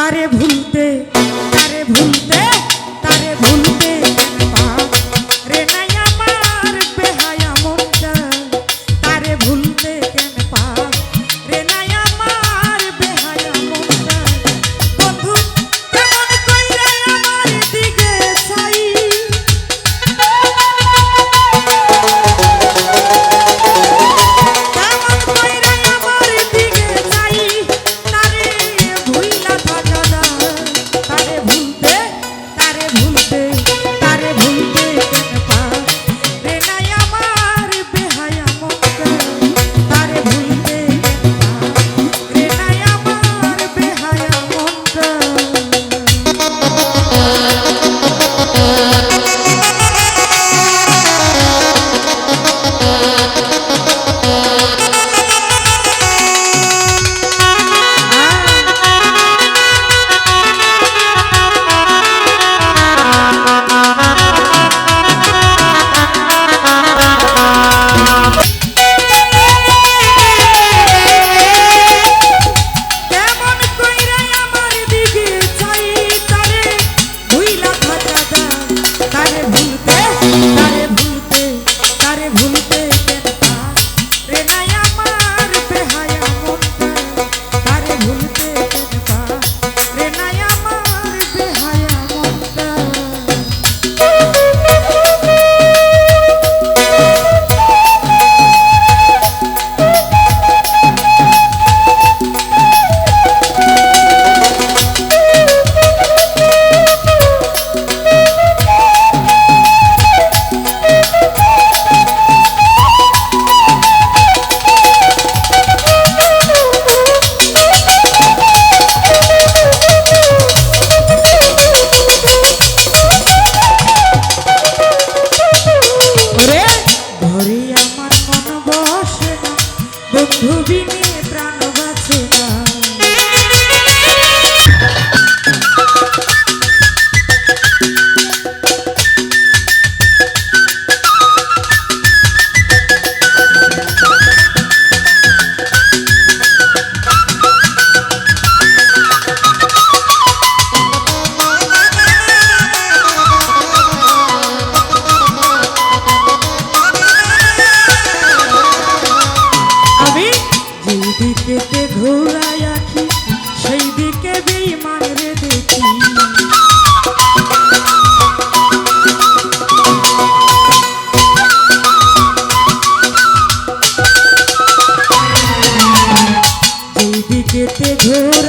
তারে ভুলতে তারে ভুলতে সেই দিকে ঘোরায় আখি সেই দিকে বেইমান রে দেখি। যেই দিকে ঘোরা